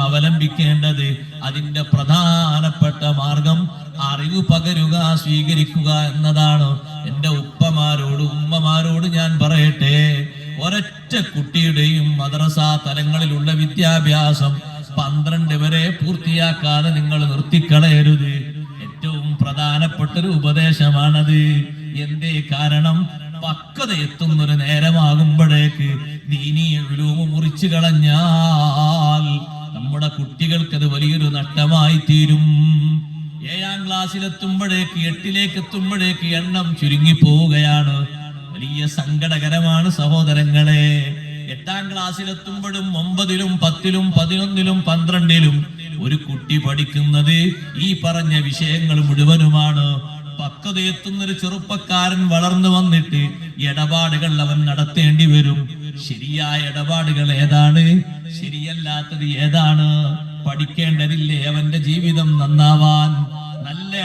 അവലംബിക്കേണ്ടത് അതിന്റെ പ്രധാനപ്പെട്ട മാർഗം അറിവ് പകരുക സ്വീകരിക്കുക എന്നതാണ്. എന്റെ ഉപ്പമാരോട് ഉമ്മമാരോട് ഞാൻ പറയട്ടെ ഒരൊറ്റ കുട്ടിയുടെയും മദ്രസ തലങ്ങളിലുള്ള വിദ്യാഭ്യാസം പന്ത്രണ്ട് വരെ പൂർത്തിയാക്കാതെ നിങ്ങൾ നിർത്തിക്കളയരുത്. ഏറ്റവും പ്രധാനപ്പെട്ട ഒരു ഉപദേശമാണത്. എന്തേ കാരണം? പക്വത എത്തുന്നൊരു നേരമാകുമ്പോഴേക്ക് ദീനീ ഉലൂമ് മുറിച്ചു കളഞ്ഞാൽ നഷ്ടമായി തീരും ഏഴാം ക്ലാസ്സിലെത്തുമ്പോഴേക്ക് എട്ടിലേക്ക് എത്തുമ്പോഴേക്ക് എണ്ണം ചുരുങ്ങി പോവുകയാണ് വലിയ സങ്കടകരമാണ് സഹോദരങ്ങളെ. എട്ടാം ക്ലാസ്സിലെത്തുമ്പോഴും ഒമ്പതിലും പത്തിലും പതിനൊന്നിലും പന്ത്രണ്ടിലും ഒരു കുട്ടി പഠിക്കുന്നത് ഈ പറഞ്ഞ വിഷയങ്ങൾ മുഴുവനുമാണ്. പക്വതയെത്തുന്ന ഒരു ചെറുപ്പക്കാരൻ വളർന്നു വന്നിട്ട് ഇടപാടുകൾ അവൻ നടത്തേണ്ടി വരും. ശരിയായ ഇടപാടുകൾ ഏതാണ്? ശരിയല്ലാത്തത് ഏതാണ്? പഠിക്കേണ്ടതില്ലേ? അവന്റെ ജീവിതം നന്നാവാൻ നല്ല